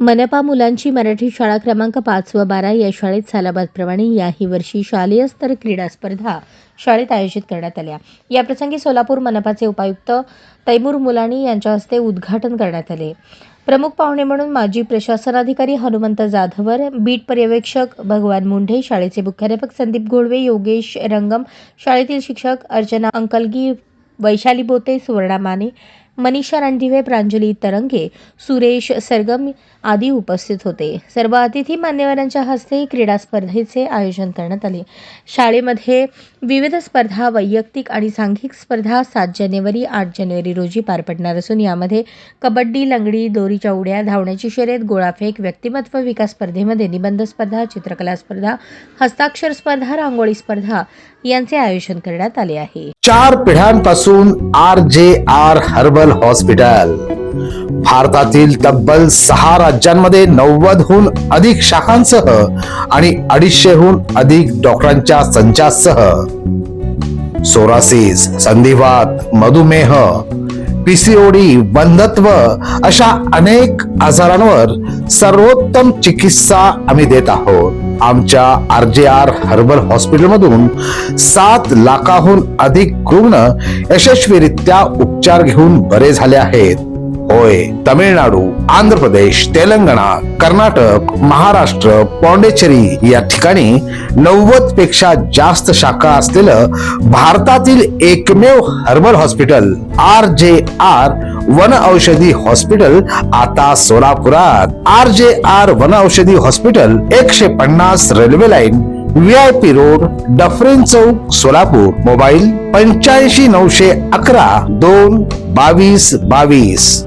मनपा मुलांची मराठी शाळा क्रमांक पाच व बारा या शाळेत सालाबादप्रमाणे याही वर्षी शालेय स्तर क्रीडा स्पर्धा शाळेत आयोजित करण्यात आल्या. याप्रसंगी सोलापूर मनपाचे उपायुक्त तैमूर मुलानी यांच्या हस्ते उद्घाटन करण्यात आले. प्रमुख पाहुणे म्हणून माजी प्रशासनाधिकारी हनुमंत जाधवर बीट पर्यवेक्षक भगवान मुंढे शाळेचे मुख्याध्यापक संदीप घोडवे योगेश रंगम शाळेतील शिक्षक अर्चना अंकलगी वैशाली बोते सुवर्णा माने मनीषा रणदिवे प्रांजली तरंगे सुरेश सरगम आदी उपस्थित होते. सर्व अतिथी मान्यवरांच्या हस्ते क्रीडा स्पर्धेचे आयोजन करण्यात आले. शाळेमध्ये विविध स्पर्धा वैयक्तिक आणि सांघिक स्पर्धा सात जानेवारी आठ जानेवारी रोजी पार पडणार असून यामध्ये कबड्डी लंगडी दोरीच्या उड्या धावण्याची शर्यत गोळाफेक व्यक्तिमत्व विकास स्पर्धेमध्ये निबंध स्पर्धा चित्रकला स्पर्धा हस्ताक्षर स्पर्धा रांगोळी स्पर्धा यांचे आयोजन करण्यात आले आहे. चार पिढ्यांपासून R J R herbal hospital. भारतातील तब्बल सहा राज्यांमध्ये नव्वदहून अधिक शाखांसह आणि अडीचशेहून अधिक डॉक्टरांच्या संचासह. सोरासिस संधिवात मधुमेह पीसीओडी बंधत्व अशा अनेक आजारांवर सर्वोत्तम चिकित्सा आम्ही देत आहोत. आमच्या आर जे आर हर्बल हॉस्पिटलमधून सात लाखाहून अधिक रुग्ण यशस्वीरित्या उपचार घेऊन बरे झाले आहेत. होय तामिळनाडू आंध्र प्रदेश तेलंगणा कर्नाटक महाराष्ट्र पॉंडेचेरी या ठिकाणी नव्वदपेक्षा जास्त शाखा असलेलं भारतातील एकमेव herbal hospital R J R one औषधी हॉस्पिटल आता सोलापुरात. आर जे आर वन औषधी हॉस्पिटल एकशे पन्नास railway line V I P road Dufferin Chowk Solapur. Mobile पंच्याऐंशी नऊशे अकरा दोन बावीस बावीस.